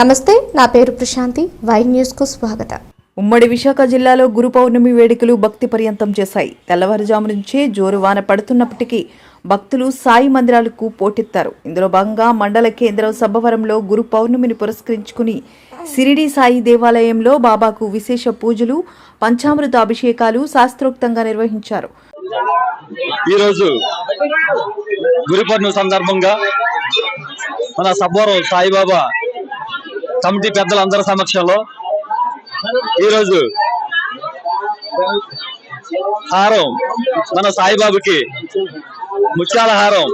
నమస్తే నా పేరు ప్రశాంతి. వై న్యూస్కు స్వాగతం. ఉమ్మడి విశాఖ జిల్లాలో గురు పౌర్ణమి వేడుకలు భక్తి పర్యంతం చేశాయి. తెల్లవారుజాము నుంచే జోరు వాన పడుతున్నప్పటికీ భక్తులు సాయి మందిరాలకు పోటెత్తారు. ఇందులో భాగంగా మండల కేంద్రం సబ్బవరంలో గురు పౌర్ణమిని పురస్కరించుకుని సిరిడి సాయి దేవాలయంలో బాబాకు విశేష పూజలు పంచామృత అభిషేకాలు శాస్త్రోక్తంగా నిర్వహించారు. ఈరోజు గురు పౌర్ణమి సందర్భంగా మన సబ్బవరం సాయిబాబా కమిటీ పెద్దలందరి సమక్షంలో ఈరోజు హారం మన సాయిబాబుకి ముత్యాల హారం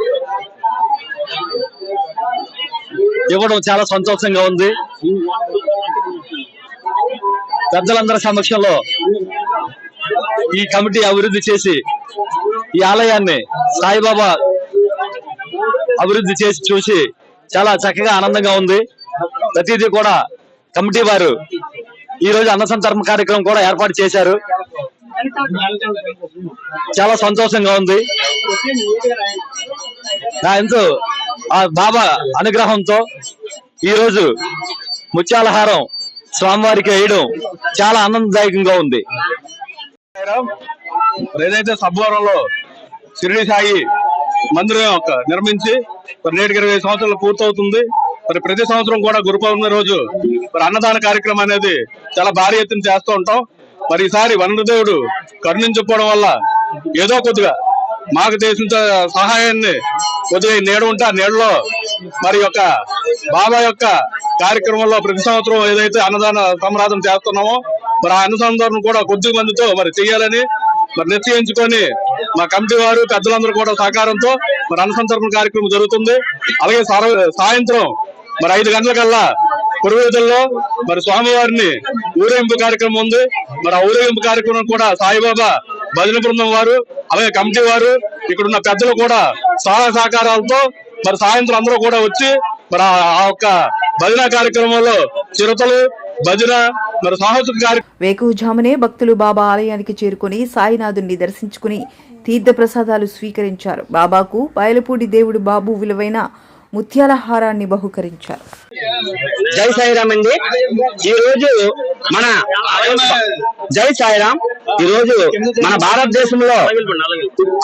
ఇవ్వడం చాలా సంతోషంగా ఉంది. పెద్దలందరి సమక్షంలో ఈ కమిటీ అభివృద్ధి చేసి ఈ ఆలయాన్ని సాయిబాబా అభివృద్ధి చేసి చూసి చాలా చక్కగా ఆనందంగా ఉంది. ప్రతిదీ కూడా కమిటీ వారు ఈ రోజు అన్న సంతర్పణ కార్యక్రమం కూడా ఏర్పాటు చేశారు. చాలా సంతోషంగా ఉంది. నా ఎంతో ఆ బాబా అనుగ్రహంతో ఈ రోజు ముత్యాలహారం స్వామివారికి వేయడం చాలా ఆనందదాయకంగా ఉంది. ఏదైతే సబ్బవరంలో షిరిడి సాయి మందిరం యొక్క నిర్మించి మరి నేటికి ఇరవై సంవత్సరాలు పూర్తవుతుంది. మరి ప్రతి సంవత్సరం కూడా గురు పౌర్ణమి రోజు మరి అన్నదాన కార్యక్రమం అనేది చాలా భారీ ఎత్తున చేస్తూ ఉంటాం. మరి ఈసారి వనరుదేవుడు కరుణించకపోవడం వల్ల ఏదో కొద్దిగా మాకు చేసిన సహాయాన్ని కొద్దిగా నేడు నీడ ఉంటే ఆ నీడలో మరి యొక్క బాబా యొక్క కార్యక్రమంలో ప్రతి సంవత్సరం ఏదైతే అన్నదాన సంరాధన చేస్తున్నామో మరి ఆ అన్నసందరణ కూడా కొద్ది మందితో మరి చేయాలని మరి నిశ్చయించుకొని మా కమిటీ వారు పెద్దలందరూ కూడా సహకారంతో మరి అన్నసంతర్పణ కార్యక్రమం జరుగుతుంది. అలాగే సాయంత్రం మరి ఐదు గంటలకల్లా పురువేదల్లో మరి స్వామివారిని ఊరేగింపు కార్యక్రమం ఉంది. మరి ఆ ఊరేగింపు కార్యక్రమం కూడా సాయిబాబా భజన బృందం వారు అలాగే కమిటీ వారు ఇక్కడ ఉన్న పెద్దలు కూడా సహాయ సహకారాలతో మరి సాయంత్రం అందరూ కూడా వచ్చి మరి ఆ ఆ యొక్క భజన కార్యక్రమంలో చిరుతలు భజన మరి వేకువజామునే భక్తులు బాబా ఆలయానికి చేరుకుని సాయినాథుని దర్శించుకుని తీర్థప్రసాదాలు స్వీకరించారు. బాబాకు బయలపూడి దేవుడు బాబు విలువైన ముత్యాల హారాన్ని బహుకరించారు. జై సాయిరామ్ అండి. ఈ రోజు మన జై సాయిరామ్. ఈ రోజు మన భారతదేశంలో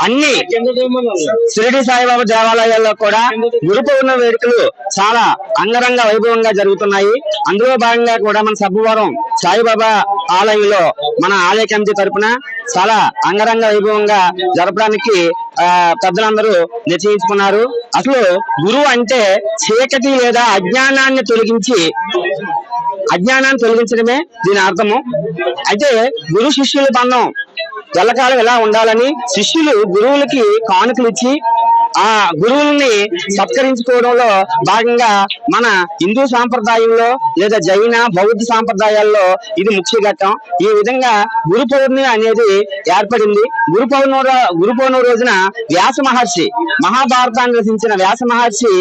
అన్ని షిరిడి సాయిబాబా దేవాలయాల్లో కూడా గురు పౌర్ణమి వేడుకలు చాలా అంగరంగ వైభవంగా జరుగుతున్నాయి. అందులో భాగంగా కూడా మన సబ్బవరం సాయిబాబా ఆలయంలో మన ఆలయ కమిటీ తరపున చాలా అంగరంగ వైభవంగా జరపడానికి ఆ, పెద్దలందరూ నిశ్చయించుకున్నారు. అసలు గురువు అంటే చీకటి లేదా అజ్ఞానాన్ని తొలగించి అజ్ఞానాన్ని తొలగించడమే దీని అర్థము. అయితే గురు శిష్యుల బంధం ఎల్లకాలం ఎలా ఉండాలని శిష్యులు గురువులకి కానుకలు ఇచ్చి ఆ గురువుల్ని సత్కరించుకోవడంలో భాగంగా మన హిందూ సాంప్రదాయంలో లేదా జైన బౌద్ధ సాంప్రదాయాల్లో ఇది ముఖ్య ఘట్టం. ఈ విధంగా గురు పౌర్ణమి అనేది ఏర్పడింది. గురు పౌర్ణమి గురు పౌర్ణమి రోజున వ్యాస మహర్షి మహాభారతాన్ని రచించిన వ్యాస మహర్షి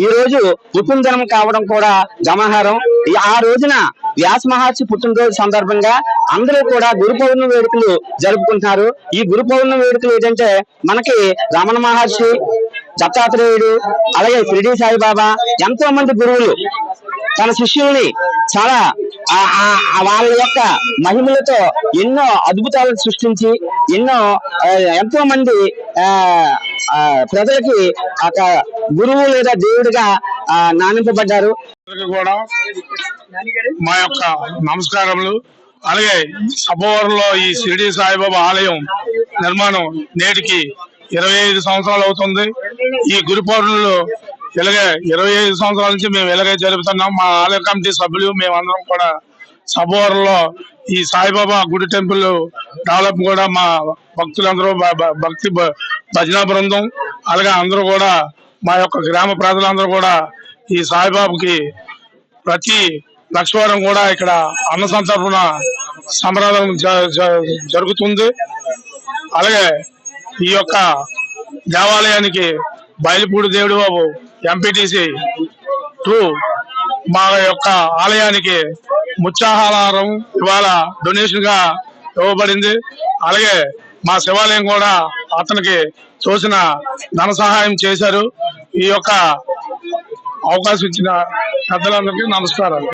ఈ రోజు పుట్టినదినం కావడం కూడా గమహారం ఈ ఆ రోజున వ్యాస మహర్షి పుట్టినరోజు సందర్భంగా అందరూ కూడా గురు పౌర్ణమి వేడుకలు జరుపుకుంటున్నారు. ఈ గురు పౌర్ణమి వేడుకలు ఏంటంటే మనకి రమణ మహర్షి దత్తాత్రేయుడు అలాగే షిరిడి సాయిబాబా ఎంతో మంది గురువులు తన శిష్యుల్ని చాలా వాళ్ళ యొక్క మహిమలతో ఎన్నో అద్భుతాలను సృష్టించి ఎన్నో ఎంతో మంది ప్రజలకి ఒక గురువు లేదా దేవుడిగా నానింపబడ్డారు కూడా మా యొక్క నమస్కారములు. అలాగే అబ్బవరంలో ఈ షిరిడి సాయిబాబా ఆలయం నిర్మాణం నేటికి ఇరవై ఐదు సంవత్సరాలు అవుతుంది. ఈ గురు పౌర్ణమిలో ఇలాగే ఇరవై ఐదు సంవత్సరాల నుంచి మేము ఇలాగే జరుపుతున్నాం. మా ఆలయ కమిటీ సభ్యులు మేమందరం కూడా సభవరంలో ఈ సాయిబాబా గుడి టెంపుల్ డెవలప్ కూడా మా భక్తులందరూ భ- భక్తి భ- భజన బృందం. అలాగే అందరూ కూడా మా యొక్క గ్రామ ప్రజలందరూ కూడా ఈ సాయిబాబుకి ప్రతి లక్ష్మీవారం కూడా ఇక్కడ అన్న సంతర్పణ సంప్రదం జరుగుతుంది. అలాగే ఈ యొక్క దేవాలయానికి బయలుపూడి దేవుడు బాబు ఎంపీటీసీ టూ మా యొక్క ఆలయానికి ముత్యాహారం ఇవాళ డొనేషన్గా ఇవ్వబడింది. అలాగే మా శివాలయం కూడా అతనికి తోసిన ధన సహాయం చేశారు. ఈ యొక్క అవకాశం ఇచ్చిన పెద్దలందరికీ నమస్కారాలు.